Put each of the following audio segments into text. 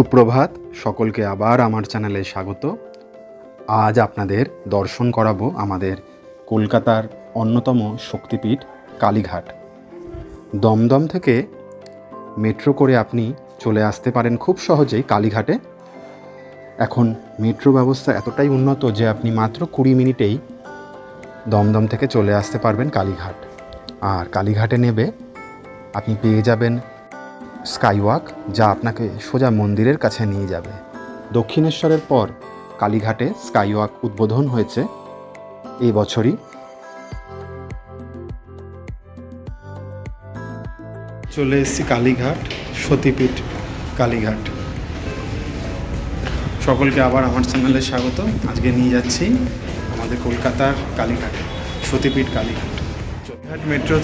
সুপ্রভাত, সকলকে আবার আমার চ্যানেলে স্বাগত। আজ আপনাদের দর্শন করাবো আমাদের কলকাতার অন্যতম শক্তিপীঠ, কালীঘাট। দমদম থেকে মেট্রো করে আপনি চলে আসতে পারেন খুব সহজেই কালীঘাটে। এখন মেট্রো ব্যবস্থা এতটাই উন্নত যে আপনি মাত্র কুড়ি মিনিটেই দমদম থেকে চলে আসতে পারবেন কালীঘাট। আর কালীঘাটে নেবে আপনি পেয়ে যাবেন স্কাইওয়াক, যা আপনাকে সোজা মন্দিরের কাছে নিয়ে যাবে। দক্ষিণেশ্বরের পর কালীঘাটে স্কাইওয়াক উদ্বোধন হয়েছে এই বছরই। চলে এসেছি কালীঘাট, সতীপীঠ কালীঘাট। সকলকে আবার আমার চ্যানেলে স্বাগত। আজকে নিয়ে যাচ্ছি আমাদের কলকাতার কালীঘাটে, সতীপীঠ কালীঘাট। কালীঘাট মেট্রো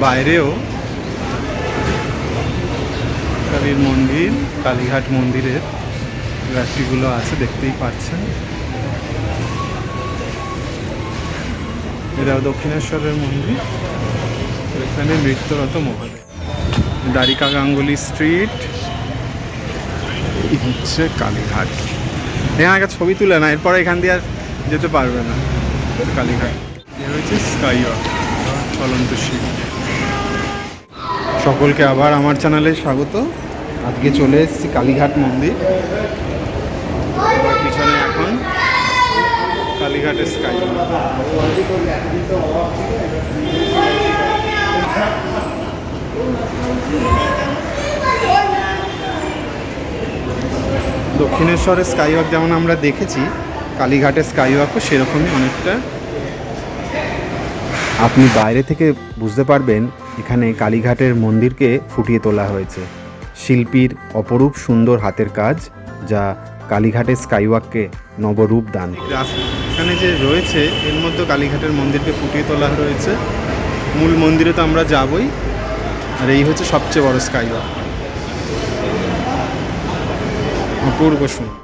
বাইরেও কালীর মন্দির, কালীঘাট মন্দিরের রাত্রিগুলো আছে, দেখতেই পাচ্ছেন। এটা দক্ষিণেশ্বরের মন্দির, এখানে নৃত্যরত মহলে। দ্বারিকা গাঙ্গুলি স্ট্রিট হচ্ছে কালীঘাট। এখানে একটা ছবি তুলে না, এরপরে এখান দিয়ে আর যেতে পারবে না, কালীঘাট। এ হচ্ছে স্কাই চলন্ত সকলকে আবার আমার চ্যানেলে স্বাগত। আজকে চলে এসেছি কালীঘাট মন্দির। পিছনে এখন কালীঘাটের স্কাই দক্ষিণেশ্বরের স্কাইওয়াক যেমন আমরা দেখেছি, কালীঘাটের স্কাই স্কাইওয়াকও সেরকমই অনেকটা। আপনি বাইরে থেকে বুঝতে পারবেন, এখানে কালীঘাটের মন্দিরকে ফুটিয়ে তোলা হয়েছে। শিল্পীর অপরূপ সুন্দর হাতের কাজ যা কালীঘাটের স্কাইওয়াককে নবরূপ দান এখানে যে রয়েছে এর মধ্যে কালীঘাটের মন্দিরকে ফুটিয়ে তোলা রয়েছে মূল মন্দিরে তো আমরা যাবই আর এই হচ্ছে সবচেয়ে বড় স্কাইওয়াক। অপূর্ব সুন্দর।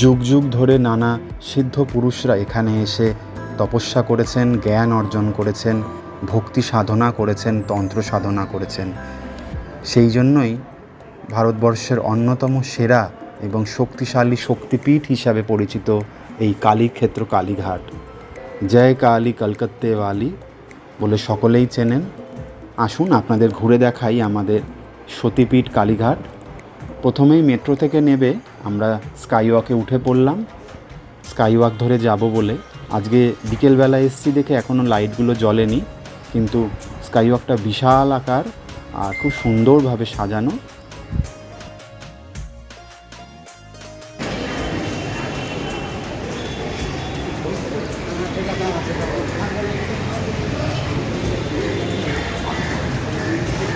যুগ যুগ ধরে নানা সিদ্ধ পুরুষরা এখানে এসে তপস্যা করেছেন জ্ঞান অর্জন করেছেন। ভক্তি সাধনা করেছেন, তন্ত্র সাধনা করেছেন। সেই জন্যই ভারতবর্ষের অন্যতম সেরা এবং শক্তিশালী শক্তিপীঠ হিসাবে পরিচিত এই কালীক্ষেত্র কালীঘাট। জয় কালী কলকাত্তে ওয়ালি বলে সকলেই চেনেন। আসুন আপনাদের ঘুরে দেখাই আমাদের সতীপীঠ কালীঘাট। প্রথমেই মেট্রো থেকে নেবে, আমরা স্কাইওয়াকে উঠে পড়লাম। স্কাইওয়াক ধরে যাব বলে আজকে বিকেলবেলা এসছি দেখে এখনও লাইটগুলো জ্বলেনি। কিন্তু স্কাইওয়াকটা বিশাল আকার আর খুব সুন্দরভাবে সাজানো।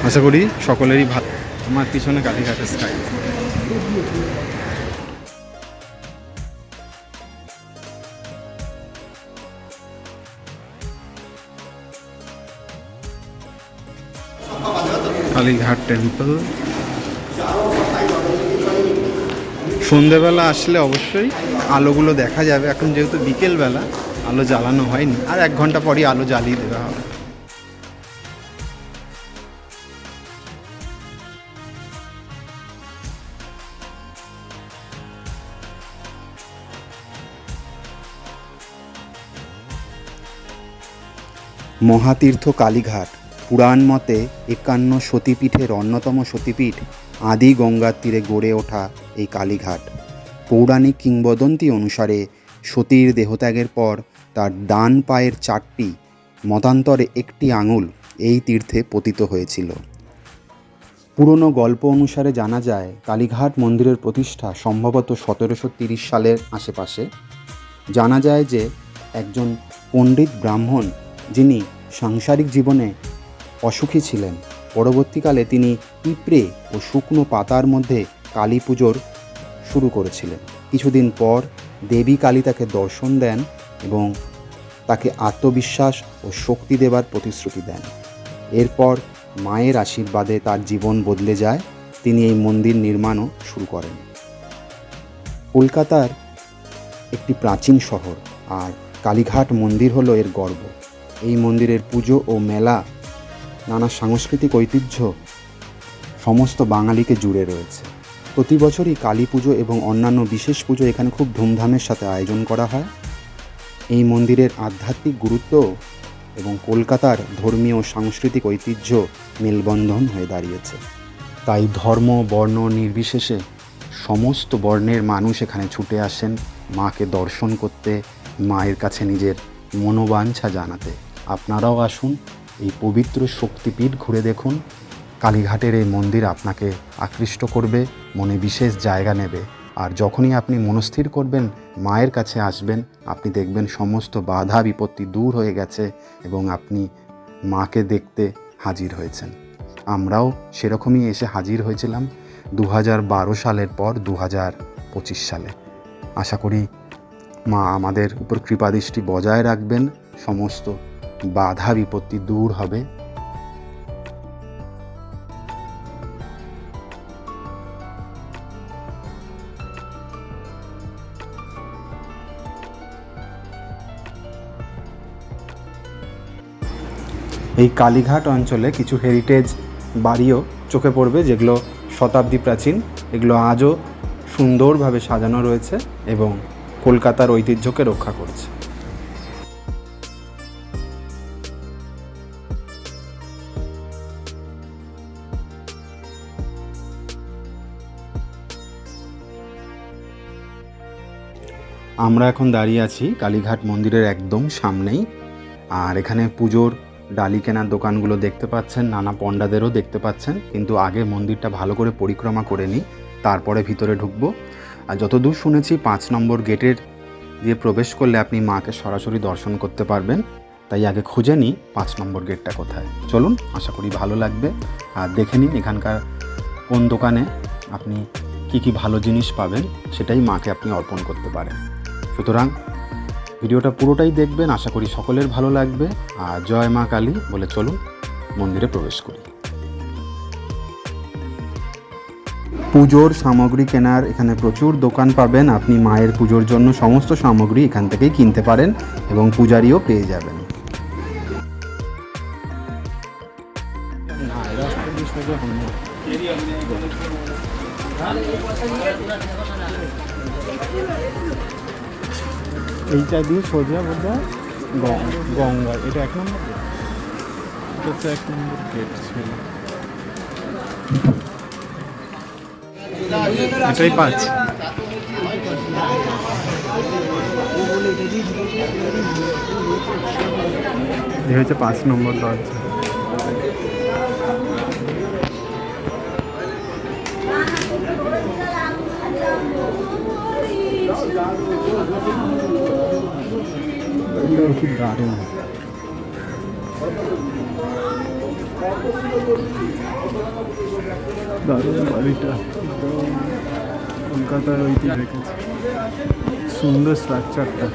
আশা করি সকলেরই ভালো আমার পিছনে কালীঘাটের স্কাই কালীঘাট টেম্পল সন্ধেবেলা আসলে অবশ্যই আলোগুলো দেখা যাবে। এখন যেহেতু বিকেলবেলা, আলো জ্বালানো হয়নি। আর এক ঘণ্টা পরই আলো জ্বালিয়ে দেওয়া হবে। মহাতীর্থ কালীঘাট। পুরাণ মতে একান্ন সতীপীঠের অন্যতম সতীপীঠ আদি গঙ্গার তীরে গড়ে ওঠা এই কালীঘাট। পৌরাণিক কিংবদন্তি অনুসারে সতীর দেহত্যাগের পর তার ডান পায়ের চারটি, মতান্তরে একটি আঙুল এই তীর্থে পতিত হয়েছিল। পুরনো গল্প অনুসারে জানা যায়, কালীঘাট মন্দিরের প্রতিষ্ঠা সম্ভবত সতেরোশো তিরিশ সালের আশেপাশে। জানা যায় যে একজন পণ্ডিত ব্রাহ্মণ যিনি সাংসারিক জীবনে অসুখী ছিলেন। পরবর্তীকালে তিনি পিঁপড়ে ও শুকনো পাতার মধ্যে কালী পুজোর শুরু করেছিলেন। কিছুদিন পর দেবী কালী তাকে দর্শন দেন এবং তাকে আত্মবিশ্বাস ও শক্তি দেবার প্রতিশ্রুতি দেন। এরপর মায়ের আশীর্বাদে তার জীবন বদলে যায়। তিনি এই মন্দির নির্মাণও শুরু করেন। কলকাতার একটি প্রাচীন শহর আর কালীঘাট মন্দির হলো এর গর্ব। এই মন্দিরের পুজো ও মেলা নানা সাংস্কৃতিক ঐতিহ্য সমস্ত বাঙালিকে জুড়ে রয়েছে। প্রতি বছরই কালী পুজো এবং অন্যান্য বিশেষ পুজো এখানে খুব ধুমধামের সাথে আয়োজন করা হয়। এই মন্দিরের আধ্যাত্মিক গুরুত্ব এবং কলকাতার ধর্মীয় সাংস্কৃতিক ঐতিহ্য মেলবন্ধন হয়ে দাঁড়িয়েছে। তাই ধর্ম, বর্ণ নির্বিশেষে সমস্ত বর্ণের মানুষ এখানে ছুটে আসেন মাকে দর্শন করতে, মায়ের কাছে নিজের মনোবাঞ্ছা জানাতে। আপনারাও আসুন এই পবিত্র শক্তিপীঠ ঘুরে দেখুন। কালীঘাটের এই মন্দির আপনাকে আকৃষ্ট করবে, মনে বিশেষ জায়গা নেবে। আর যখনই আপনি মনস্থির করবেন, মায়ের কাছে আসবেন, আপনি দেখবেন সমস্ত বাধা বিপত্তি দূর হয়ে গেছে এবং আপনি মাকে দেখতে হাজির হয়েছেন। আমরাও সেরকমই এসে হাজির হয়েছিলাম দু বারো সালের পর দু পঁচিশ সালে। আশা করি মা আমাদের উপর কৃপাদৃষ্টি বজায় রাখবেন, সমস্ত বাধা বিপত্তি দূর হবে। এই কালীঘাট অঞ্চলে কিছু হেরিটেজ বাড়িও চোখে পড়বে, যেগুলো শতাব্দী প্রাচীন। এগুলো আজও সুন্দরভাবে সাজানো রয়েছে এবং কলকাতার ঐতিহ্যকে রক্ষা করছে। আমরা এখন দাঁড়িয়ে আছি কালীঘাট মন্দিরের একদম সামনেই। আর এখানে পুজোর ডালি কেনার দোকানগুলো দেখতে পাচ্ছেন, নানা পণ্ডাদেরও দেখতে পাচ্ছেন। কিন্তু আগে মন্দিরটা ভালো করে পরিক্রমা করে নিই, তারপরে ভিতরে ঢুকবো। আর যতদূর শুনেছি, পাঁচ নম্বর গেটের দিয়ে প্রবেশ করলে আপনি মাকে সরাসরি দর্শন করতে পারবেন। তাই আগে খুঁজে নিই পাঁচ নম্বর গেটটা কোথায়। চলুন, আশা করি ভালো লাগবে। আর দেখে নিন এখানকার কোন দোকানে আপনি কি কি ভালো জিনিস পাবেন, সেটাই মাকে আপনি অর্পণ করতে পারেন। সুতরাং ভিডিওটা পুরোটাই দেখবেন, আশা করি সকলের ভালো লাগবে। আর জয় মা কালী বলে চলুন মন্দিরে প্রবেশ করি। পুজোর সামগ্রী কেনার এখানে প্রচুর দোকান পাবেন। আপনি মায়ের পুজোর জন্য সমস্ত সামগ্রী এখান থেকেই কিনতে পারেন এবং পূজারিও পেয়ে যাবেন। এইটা দিয়ে সোজা বোধ হয় গঙ্গা। এটা এক নম্বর এটা তো এক নম্বর গেট ছিল। এটাই পাঁচ। এই হচ্ছে পাঁচ নম্বর দরজা। খুব দারুণ দারুণ বাড়িটা কলকাতার ঐতিহ্য সুন্দর স্ট্রাকচারটা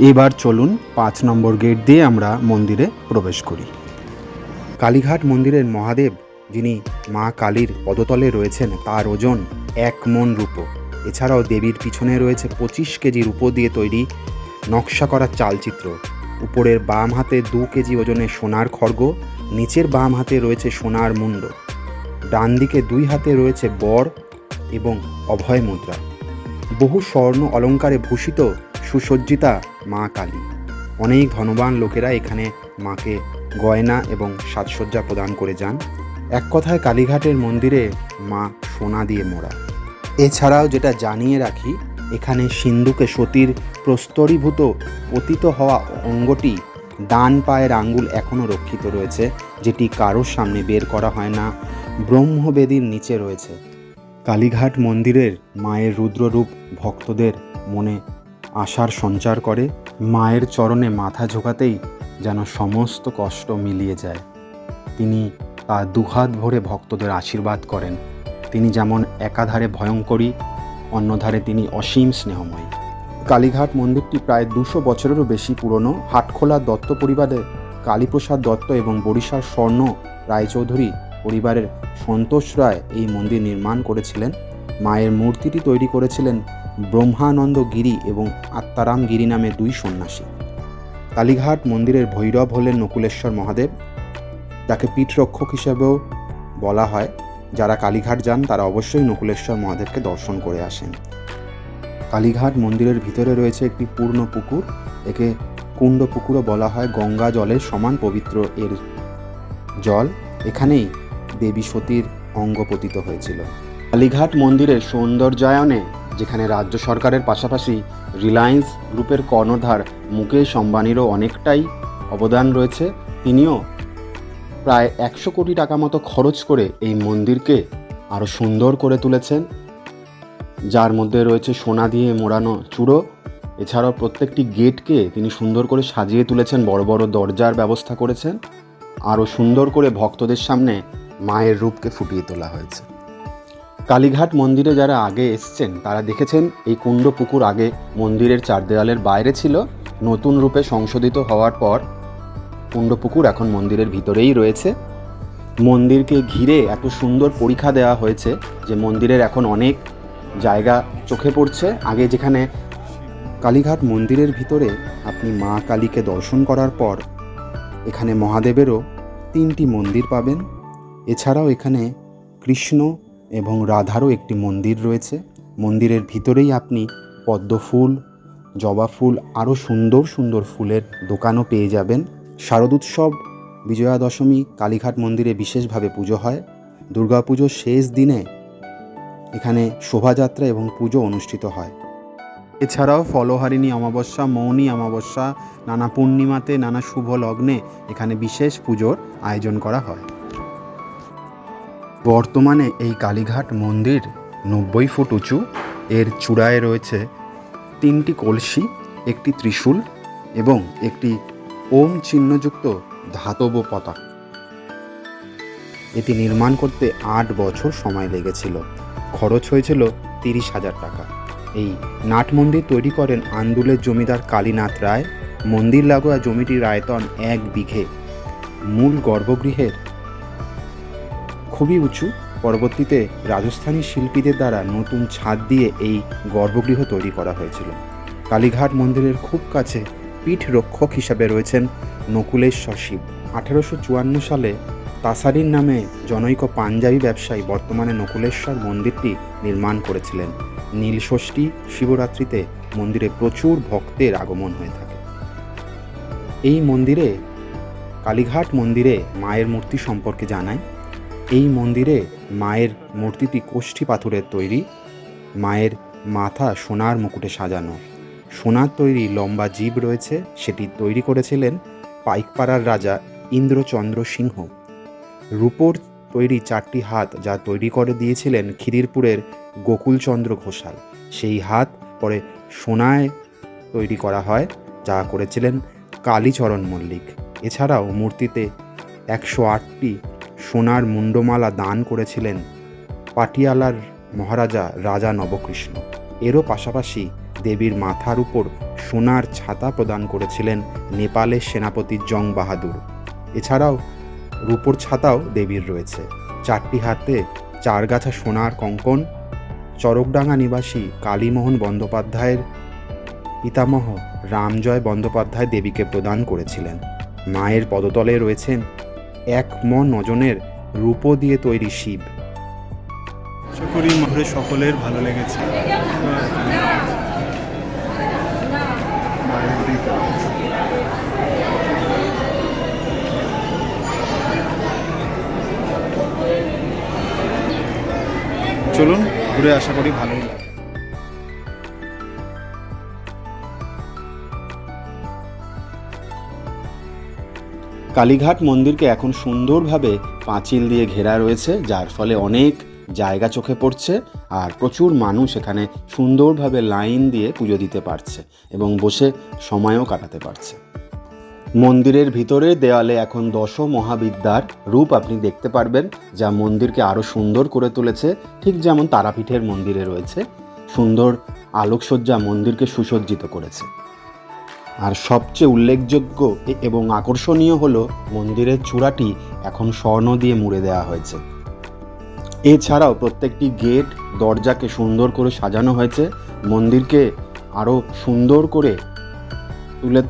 এবার চলুন পাঁচ নম্বর গেট দিয়ে আমরা মন্দিরে প্রবেশ করি। কালীঘাট মন্দিরের মহাদেব, যিনি মা কালীর পদতলে রয়েছেন, তার ওজন এক মন রূপো। এছাড়াও দেবীর পিছনে রয়েছে পঁচিশ কেজি রূপো দিয়ে তৈরি নকশা করা চালচিত্র। উপরের বাম হাতে দু কেজি ওজনের সোনার খড়গ, নিচের বাম হাতে রয়েছে সোনার মুন্ড। ডান দিকে দুই হাতে রয়েছে বর এবং অভয় মুদ্রা। বহু স্বর্ণ অলঙ্কারে ভূষিত সুসজ্জিতা, মা কালী। অনেক ধনবান লোকেরা এখানে মাকে গয়না এবং সাজসজ্জা প্রদান করে যান। এক কথায় কালীঘাটের মন্দিরে মা সোনা দিয়ে মোড়া। এছাড়াও যেটা জানিয়ে রাখি, এখানে সিন্ধুকে সতীর প্রস্তরীভূত পতিত হওয়া অঙ্গটি ডান পায়ের আঙ্গুল এখনও রক্ষিত রয়েছে, যেটি কারোর সামনে বের করা হয় না, ব্রহ্মবেদীর নিচে রয়েছে। কালীঘাট মন্দিরের মায়ের রুদ্ররূপ ভক্তদের মনে আশার সঞ্চার করে, মায়ের চরণে মাথা ঝোঁকাতেই যেন সমস্ত কষ্ট মিলিয়ে যায়। তিনি তার দুহাত ভরে ভক্তদের আশীর্বাদ করেন। তিনি যেমন একাধারে ভয়ঙ্করী, অন্যধারে তিনি অসীম স্নেহময়। কালীঘাট মন্দিরটি প্রায় দুশো বছরেরও বেশি পুরনো। হাটখোলা দত্ত পরিবারের কালীপ্রসাদ দত্ত এবং বরিশার স্বর্ণ রায়চৌধুরী পরিবারের সন্তোষ রায় এই মন্দির নির্মাণ করেছিলেন। মায়ের মূর্তিটি তৈরি করেছিলেন ব্রহ্মানন্দ গিরি এবং আত্মারাম গিরি নামে দুই সন্ন্যাসী। কালীঘাট মন্দিরের ভৈরব হলেন নকুলেশ্বর মহাদেব। যাকে পীঠরক্ষক হিসেবেও বলা হয়। যারা কালীঘাট যান, তারা অবশ্যই নকুলেশ্বর মহাদেবকে দর্শন করে আসেন। কালীঘাট মন্দিরের ভিতরে রয়েছে একটি পূর্ণ পুকুর। একে কুণ্ড পুকুরও বলা হয়। গঙ্গা জলের সমান পবিত্র এর জল। এখানেই দেবী সতীর অঙ্গ পতিত হয়েছিল। কালীঘাট মন্দিরের সৌন্দর্যায়নে যেখানে রাজ্য সরকারের পাশাপাশি রিলায়েন্স গ্রুপের কর্ণধার মুকেশ অম্বানিরও অনেকটাই অবদান রয়েছে। তিনিও প্রায় একশো কোটি টাকা মতো খরচ করে এই মন্দিরকে আরও সুন্দর করে তুলেছেন। যার মধ্যে রয়েছে সোনা দিয়ে মোড়ানো চূড়ো। এছাড়াও প্রত্যেকটি গেটকে তিনি সুন্দর করে সাজিয়ে তুলেছেন, বড় বড় দরজার ব্যবস্থা করেছেন। আরও সুন্দর করে ভক্তদের সামনে মায়ের রূপকে ফুটিয়ে তোলা হয়েছে। কালীঘাট মন্দিরে যারা আগে এসছেন, তারা দেখেছেন এই কুণ্ড পুকুর আগে মন্দিরের চার দেওয়ালের বাইরে ছিল, নতুন রূপে সংশোধিত হওয়ার পর কুণ্ড পুকুর এখন মন্দিরের ভিতরেই রয়েছে। মন্দিরকে ঘিরে এত সুন্দর পরীক্ষা দেওয়া হয়েছে যে মন্দিরের এখন অনেক জায়গা চোখে পড়ছে। আগে যেখানে কালীঘাট মন্দিরের ভিতরে আপনি মা কালীকে দর্শন করার পর এখানে মহাদেবেরও তিনটি মন্দির পাবেন। এছাড়াও এখানে কৃষ্ণ এবং রাধারও একটি মন্দির রয়েছে। মন্দিরের ভিতরেই আপনি পদ্ম ফুল জবা ফুল, আরও সুন্দর সুন্দর ফুলের দোকানও পেয়ে যাবেন। শারদোৎসব বিজয়া দশমী কালীঘাট মন্দিরে বিশেষভাবে পুজো হয়। দুর্গাপুজোর শেষ দিনে এখানে শোভাযাত্রা এবং পুজো অনুষ্ঠিত হয়। এছাড়াও ফলহারিণী অমাবস্যা, মৌনী অমাবস্যা, নানা পূর্ণিমাতে, নানা শুভ লগ্নে এখানে বিশেষ পুজোর আয়োজন করা হয়। বর্তমানে এই কালীঘাট মন্দির নব্বই ফুট উঁচু। এর চূড়ায় রয়েছে তিনটি কলসি, একটি ত্রিশূল এবং একটি ওম চিহ্নযুক্ত ধাতব পতাকা। এটি নির্মাণ করতে আট বছর সময় লেগেছিল। খরচ হয়েছিল তিরিশ হাজার টাকা। এই নাট মন্দির তৈরি করেন আন্দুলের জমিদার কালীনাথ রায়। মন্দির লাগোয়া জমিটির আয়তন এক বিঘে। মূল গর্ভগৃহের খুবই উঁচু। পরবর্তীতে রাজস্থানী শিল্পীদের দ্বারা নতুন ছাদ দিয়ে এই গর্ভগৃহ তৈরি করা হয়েছিল। কালীঘাট মন্দিরের খুব কাছে পীঠ রক্ষক হিসাবে রয়েছেন নকুলেশ্বর শিব। আঠেরোশো চুয়ান্ন সালে তাসারির নামে জনৈক পাঞ্জাবি ব্যবসায়ী বর্তমানে নকুলেশ্বর মন্দিরটি নির্মাণ করেছিলেন। নীলষষ্ঠী শিবরাত্রিতে মন্দিরে প্রচুর ভক্তের আগমন হয়ে থাকে। এই মন্দিরে, কালীঘাট মন্দিরে মায়ের মূর্তি সম্পর্কে জানাই এই মন্দিরে মায়ের মূর্তিটি কোষ্ঠী পাথরের তৈরি। মায়ের মাথা সোনার মুকুটে সাজানো। সোনার তৈরি লম্বা জীব রয়েছে, সেটি তৈরি করেছিলেন পাইকপাড়ার রাজা ইন্দ্রচন্দ্র সিংহ। রূপোর তৈরি চারটি হাত যা তৈরি করে দিয়েছিলেন খিদিরপুরের গোকুলচন্দ্র ঘোষাল। সেই হাত পরে সোনায় তৈরি করা হয়, যা করেছিলেন কালীচরণ মল্লিক। এছাড়াও মূর্তিতে একশো আটটি সোনার মুন্ডমালা দান করেছিলেন পাটিয়ালার মহারাজা রাজা নবকৃষ্ণ। এরও পাশাপাশি দেবীর মাথার উপর সোনার ছাতা প্রদান করেছিলেন নেপালের সেনাপতি জং বাহাদুর। এছাড়াও রূপোর ছাতাও দেবীর রয়েছে। চারটি হাতে চারগাছা সোনার কঙ্কন, চরকডাঙ্গা নিবাসী কালীমোহন বন্দ্যোপাধ্যায়ের পিতামহ রামজয় বন্দ্যোপাধ্যায় দেবীকে প্রদান করেছিলেন। মায়ের পদতলে রয়েছেন এক মন নজনের রূপো দিয়ে তৈরি শিব। আশা করি ঘুরে সকলের ভালো লেগেছে। চলুন, ঘুরে আশা করি ভালোই লাগবে। কালীঘাট মন্দিরকে এখন সুন্দরভাবে পাঁচিল দিয়ে ঘেরা রয়েছে, যার ফলে অনেক জায়গা চোখে পড়ছে আর প্রচুর মানুষ এখানে সুন্দরভাবে লাইন দিয়ে পুজো দিতে পারছে এবং বসে সময়ও কাটাতে পারছে। মন্দিরের ভিতরে দেওয়ালে এখন দশ মহাবিদ্যার রূপ আপনি দেখতে পারবেন, যা মন্দিরকে আরও সুন্দর করে তুলেছে, ঠিক যেমন তারাপীঠের মন্দিরে রয়েছে। সুন্দর আলোকসজ্জা মন্দিরকে সুসজ্জিত করেছে। আর সবচেয়ে উল্লেখযোগ্য এবং আকর্ষণীয় হলো মন্দিরের চূড়াটি এখন স্বর্ণ দিয়ে মুড়ে দেওয়া হয়েছে। এছাড়াও প্রত্যেকটি গেট, দরজাকে সুন্দর করে সাজানো হয়েছে। মন্দিরকে আরও সুন্দর করে তুলে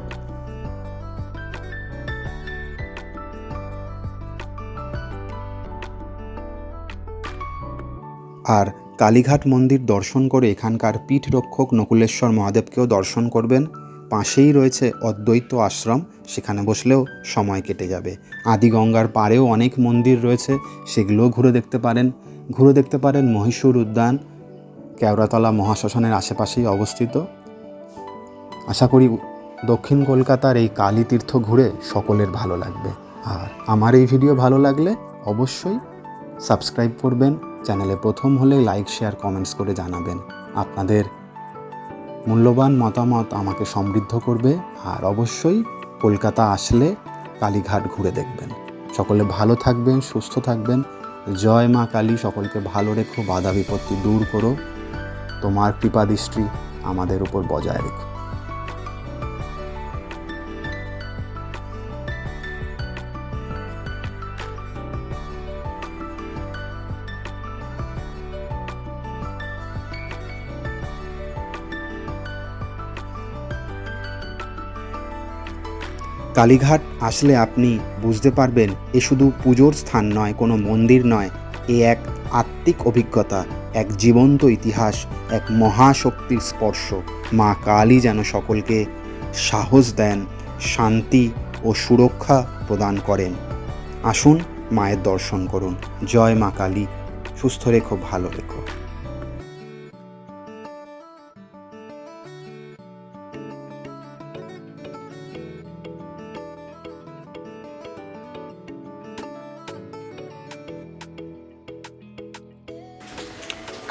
আর কালীঘাট মন্দির দর্শন করে এখানকার পীঠ রক্ষক নকুলেশ্বর মহাদেবকেও দর্শন করবেন। পাশেই রয়েছে অদ্বৈত আশ্রম, সেখানে বসলেও সময় কেটে যাবে। আদিগঙ্গার পাড়েও অনেক মন্দির রয়েছে, সেগুলোও ঘুরে দেখতে পারেন। ঘুরে দেখতে পারেন মহীশূর উদ্যান, কেওড়াতলা মহাশ্মশানের আশেপাশেই অবস্থিত। আশা করি দক্ষিণ কলকাতার এই কালী তীর্থ ঘুরে সকলের ভালো লাগবে। আর আমার এই ভিডিও ভালো লাগলে অবশ্যই সাবস্ক্রাইব করবেন, চ্যানেলে প্রথম হলে লাইক, শেয়ার, কমেন্টস করে জানাবেন। আপনাদের মূল্যবান মতামত আমাকে সমৃদ্ধ করবে আর অবশ্যই কলকাতা আসলে কালীঘাট ঘুরে দেখবেন। সকলে ভালো থাকবেন, সুস্থ থাকবেন। জয় মা কালী, সকলকে ভালো রেখো, বাধা বিপত্তি দূর করো। তোমার কৃপা দৃষ্টি আমাদের উপর বজায় রেখো। কালীঘাট আসলে আপনি বুঝতে পারবেন এ শুধু পুজোর স্থান নয়, কোনো মন্দির নয়। এ এক আত্মিক অভিজ্ঞতা, এক জীবন্ত ইতিহাস, এক মহাশক্তির স্পর্শ। মা কালী যেন সকলকে সাহস দেন, শান্তি ও সুরক্ষা প্রদান করেন। আসুন মায়ের দর্শন করুন। জয় মা কালী। সুস্থ রেখো, ভালো রেখো।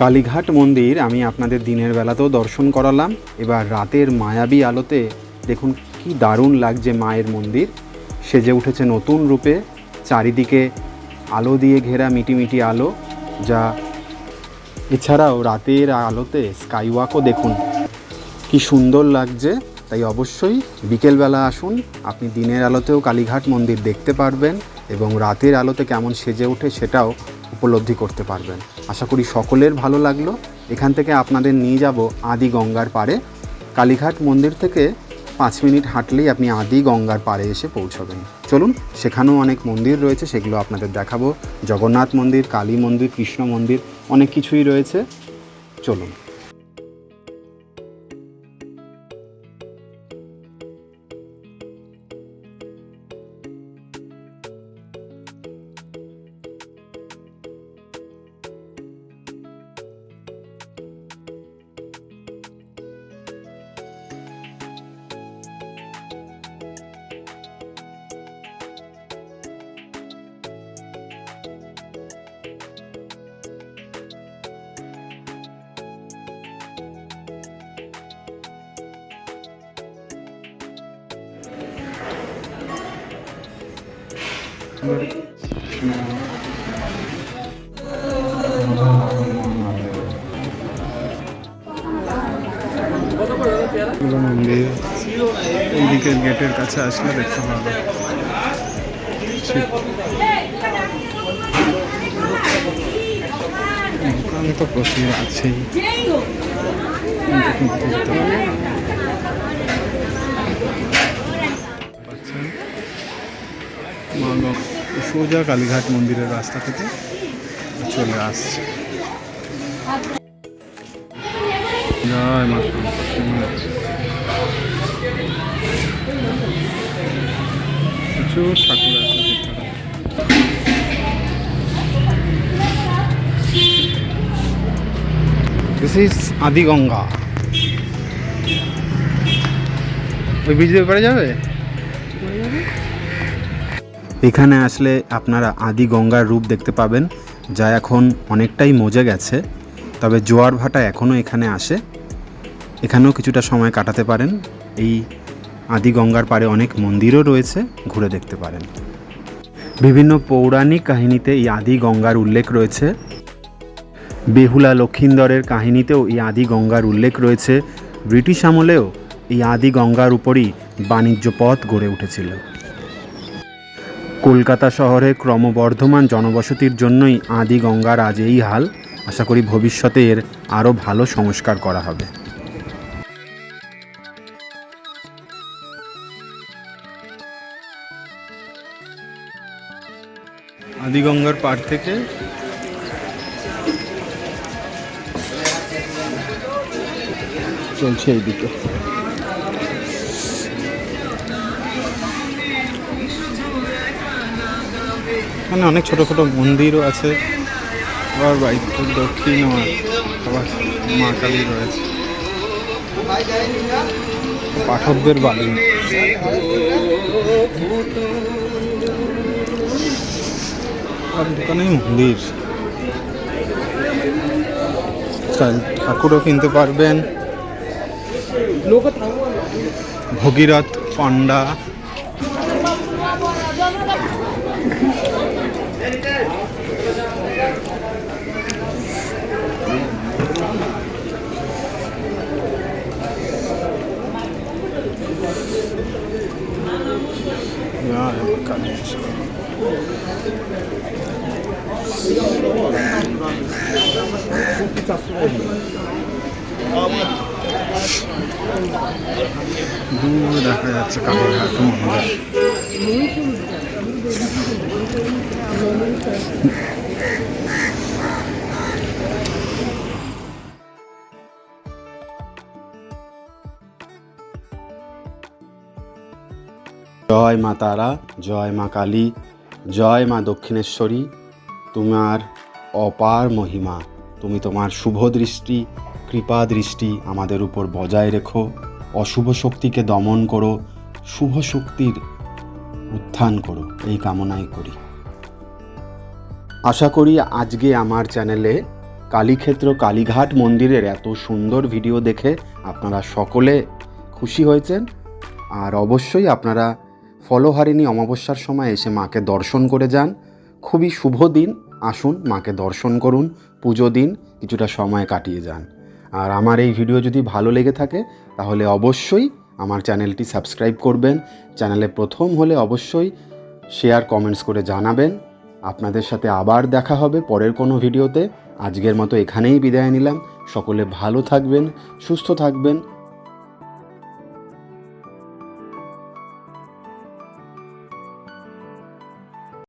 কালীঘাট মন্দির আমি আপনাদের দিনের বেলাতেও দর্শন করালাম। এবার রাতের মায়াবী আলোতে দেখুন কি দারুণ লাগছে মায়ের মন্দির। সেজে উঠেছে নতুন রূপে, চারিদিকে আলো দিয়ে ঘেরা মিটিমিটি আলো, যা এছাড়াও রাতের আলোতে স্কাইওয়াকও দেখুন। কি সুন্দর লাগছে, তাই অবশ্যই বিকেলবেলা আসুন। আপনি দিনের আলোতেও কালীঘাট মন্দির দেখতে পারবেন এবং রাতের আলোতে কেমন সেজে ওঠে সেটাও উপলব্ধি করতে পারবেন। আশা করি সকলের ভালো লাগল। এখান থেকে আপনাদের নিয়ে যাব আদি গঙ্গার পাড়ে। কালীঘাট মন্দির থেকে পাঁচ মিনিট হাঁটলেই আপনি আদি গঙ্গার পাড়ে এসে পৌঁছবেন। চলুন, সেখানেও অনেক মন্দির রয়েছে, সেগুলো আপনাদের দেখাবো। জগন্নাথ মন্দির, কালী মন্দির, কৃষ্ণ মন্দির, অনেক কিছুই রয়েছে। চলুন। গেটের কাছে আসলে দেখতে পাবো দোকান তো প্রচুর আছেই। মা সোজা কালীঘাট মন্দিরের রাস্তা থেকে চলে আসছে। জয় দিস ইজ আদি ওই ব্রিজের ব্যাপারে যাবে? এখানে আসলে আপনারা আদি গঙ্গার রূপ দেখতে পাবেন, যা এখন অনেকটাই মজে গেছে, তবে জোয়ার ভাটা এখনও এখানে আসে। এখানেও কিছুটা সময় কাটাতে পারেন। এই আদি গঙ্গার পাড়ে অনেক মন্দিরও রয়েছে, ঘুরে দেখতে পারেন। বিভিন্ন পৌরাণিক কাহিনীতে এই আদি গঙ্গার উল্লেখ রয়েছে। বেহুলা লক্ষিন্দরের কাহিনীতেও এই আদি গঙ্গার উল্লেখ রয়েছে। ব্রিটিশ আমলেও এই আদি গঙ্গার উপরই বাণিজ্য পথ গড়ে উঠেছিল। কলকাতা শহরে ক্রমবর্ধমান জনবসতির জন্যই আদি গঙ্গার আজ এই হাল। আশা করি ভবিষ্যতে এর আরও ভালো সংস্কার করা হবে। আদিগঙ্গার পাড় থেকে চলছে এইদিকে। এখানে অনেক ছোট ছোট মন্দিরও আছে। আবার বাইক দক্ষিণ আমার আবার মা কালী রয়েছে। পাঠকদের বাড়ি। আর দোকানে মন্দির। ঠাকুরও কিনতে পারবেন। Bhagirath Panda Ya, kardeşim. দূরে দেখা যাচ্ছে কালীঘাট মন্দির জয় মা তারা, জয় মা কালী, জয় মা দক্ষিণেশ্বরী। তোমার অপার মহিমা, তুমি তোমার শুভ দৃষ্টি, কৃপা দৃষ্টি আমাদের উপর বজায় রেখো। অশুভ শক্তিকে দমন করো, শুভ শক্তির উত্থান করো, এই কামনাই করি। আশা করি আজকে আমার চ্যানেলে কালীক্ষেত্র কালীঘাট মন্দিরের এত সুন্দর ভিডিও দেখে আপনারা সকলে খুশি হয়েছেন। আর অবশ্যই আপনারা ফলহারিণী অমাবস্যার সময় এসে মাকে দর্শন করে যান। খুবই শুভ দিন। আসুন, মাকে দর্শন করুন, পুজো দিন, কিছুটা সময় কাটিয়ে যান। আর আমার এই ভিডিও যদি ভালো লেগে থাকে, তাহলে অবশ্যই আমার চ্যানেলটি সাবস্ক্রাইব করবেন। চ্যানেলে প্রথম হলে অবশ্যই শেয়ার, কমেন্টস করে জানাবেন। আপনাদের সাথে আবার দেখা হবে পরের কোনো ভিডিওতে। আজকের মতো এখানেই বিদায় নিলাম। সকলে ভালো থাকবেন, সুস্থ থাকবেন।